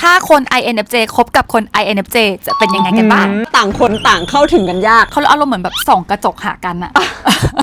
ถ้าคน INFJ คบกับคน INFJ จะเป็นยังไงกันบ้าง ต่างคนต่างเข้าถึงกันยาก เขาอารมณ์เหมือนแบบส่องกระจกหากันอะ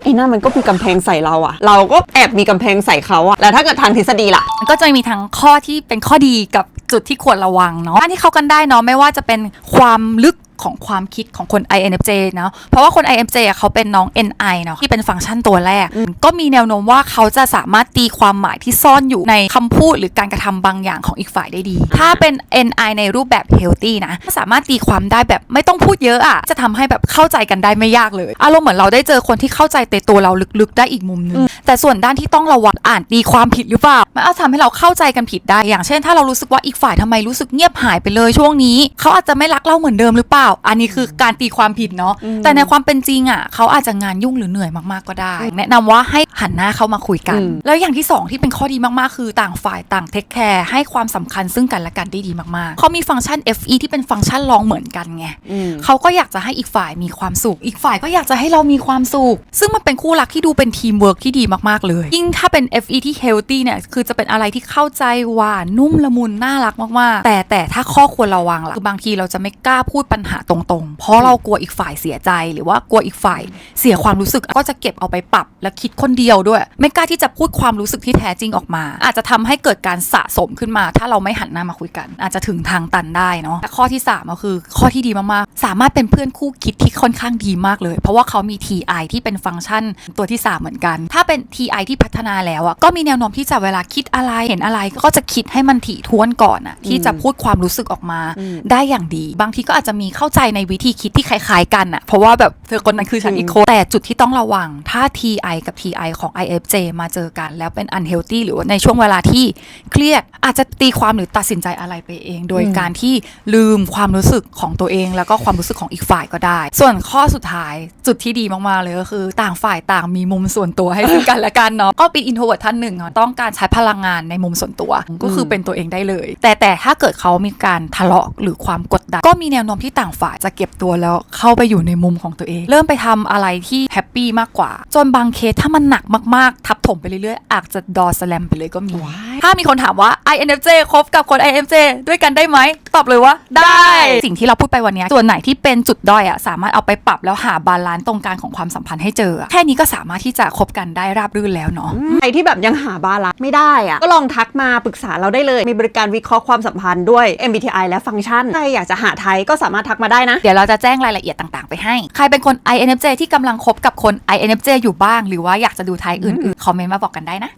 ไอ้นั่นมันก็มีกำแพงใส่เราอะเราก็แอบมีกำแพงใส่เขาอะแล้วถ้าเกิดทางทฤษฎีล่ะมันก็จะมีทั้งข้อที่เป็นข้อดีกับจุดที่ควรระวังเนาะด้านที่เข้ากันได้เนาะไม่ว่าจะเป็นความลึก ของความคิดของคน INFJ เนาะเพราะว่าคน INFJ อะเขาเป็นน้อง NI เนาะที่เป็นฟังก์ชันตัวแรก ก็มีแนวโน้มว่าเขาจะสามารถตีความหมายที่ซ่อนอยู่ในคำพูดหรือการกระทำบางอย่างของอีกฝ่ายได้ดี ถ้าเป็น NI ในรูปแบบ healthy นะสามารถตีความได้แบบไม่ต้องพูดเยอะอะจะทำให้แบบเข้าใจกันได้ไม่ยากเลยอารมณ์เหมือนเราได้เจอคนที่เข้าใจในตัวเราลึกๆ ได้อีกมุมนึงแต่ส่วนด้านที่ต้องระวังอ่านตีความผิดหรือเปล่ามันอาจทำให้เราเข้าใจกันผิดได้อย่างเช่น ถ้าเรารู้สึกว่าอีกฝ่ายทำไมรู้สึกเงียบหายไปเลยช่วงนี้ เขาอาจจะไม่รักเราเหมือนเดิมหรือเปล่าอันนี้คือการตีความผิดเนาะแต่ในความเป็นจริงอะเขาอาจจะงานยุ่งหรือเหนื่อยมากๆก็ได้ แนะนำว่าให้หันหน้าเข้ามาคุยกันอืมแล้วอย่างที่สองที่เป็นข้อดีมากๆ คือต่างฝ่ายต่างเทคแคร์ให้ความสำคัญซึ่งกันและกันได้ดีมากๆเขามีฟังก์ชัน FE ที่เป็นฟังก์ชันรองเหมือนกันไงอืมเขาก็อยากจะให้อีกฝ่ายมีความสุข อีกฝ่ายก็อยากจะให้เรามีความสุข ซึ่งมันเป็นคู่รักที่ดูเป็นทีมเวิร์กที่ดีมากๆเลย ยิ่งถ้าเป็น FE ที่ healthy เนี่ยคือจะเป็นอะไรที่เข้าใจหวานนุ่มละมุนน่ารักมากๆ แต่แต่ถ้าข้อควรระวังล่ะคือบางทีเราจะไม่กล้าพูดปัญหาตรงๆ เพราะเรากลัวอีกฝ่ายเสียใจ หรือว่ากลัวอีกฝ่ายเสียความรู้สึกก็จะเก็บเอาไปปรับ และคิดคนเดียวด้วย ไม่กล้าที่จะพูดความรู้สึกที่แท้จริงออกมา อาจจะทำให้เกิดการสะสมขึ้นมา ถ้าเราไม่หันหน้ามาคุยกัน อาจจะถึงทางตันได้เนาะแต่ข้อที่3ก็คือข้อที่ดีมากๆ สามารถเป็นเพื่อนคู่คิดที่ค่อนข้างดีมากเลย เพราะว่าเขามี TI ที่เป็นฟังก์ชันตัวที่ 3 เหมือนกัน ถ้าเป็น TI ที่พัฒนาแล้วอะก็มีแนวโน้มที่จะเวลาคิดอะไรเห็นอะไรก็จะคิดให้มันถี่ถ้วนก่อนอะที่จะพูดความรู้สึกออกมาอืมได้อย่างดี บางทีก็อาจจะมีเข้าใจในวิธีคิดที่คล้ายๆกันอะเพราะว่าแบบเธอคนนั้นคือฉันอีกคนแต่จุดที่ต้องระวัง ถ้า TI กับ TI ของ IFJ มาเจอกันแล้วเป็น unhealthy หรือว่าในช่วงเวลาที่เครียดอาจจะตีความหรือตัดสินใจอะไรไปเอง โดยการที่ลืมความรู้สึกของตัวเอง แล้วก็ความรู้สึกของอีกฝ่ายก็ได้ ส่วนข้อสุดท้ายจุดที่ดีมากๆเลยก็คือ ต่างฝ่ายต่างมีมุมส่วนตัวให้ซึ่งกันและกันเนาะก็เป็น introvert ท่านหนึ่งอะต้องการใช้พลังงานในมุมส่วนตัว ก็คือเป็นตัวเองได้เลย แต่แต่ถ้าเกิดเขามีการทะเลาะหรือความกดดันก็มีแนวโน้มที่ต่างฝ่ายจะเก็บตัวแล้วเข้าไปอยู่ในมุมของตัวเอง เริ่มไปทำอะไรที่แฮปปี้มากกว่า จนบางเคสถ้ามันหนักมากๆ ทับถมไปเรื่อยๆอาจจะดอสแลมไปเลยก็มีว้ายถ้ามีคนถามว่า INFJ คบกับคน INFJ ด้วยกันได้ไหม ตอบเลยว่า ได้สิ่งที่เราพูดไปวันนี้ส่วนไหนที่เป็นจุดด้อยอะสามารถเอาไปปรับแล้วหาบาลานซ์ตรงกลางของความสัมพันธ์ให้เจออะแค่นี้ก็สามารถที่จะคบกันได้ราบรื่นแล้วเนาะใครที่แบบยังหาบาลานซ์ไม่ได้อะก็ลองทักมาปรึกษาเราได้เลย มีบริการวิเคราะห์ความสัมพันธ์ด้วย MBTI และฟังก์ชันใครอยากจะหาไทยก็สามารถทักมาได้นะ เดี๋ยวเราจะแจ้งรายละเอียดต่างๆ ไปให้ ใครเป็นคน INFJ ที่กำลังคบกับคน INFJ อยู่บ้าง หรือว่าอยากจะดูไทยอื่นๆคอมเมนต์มาบอกกันได้นะ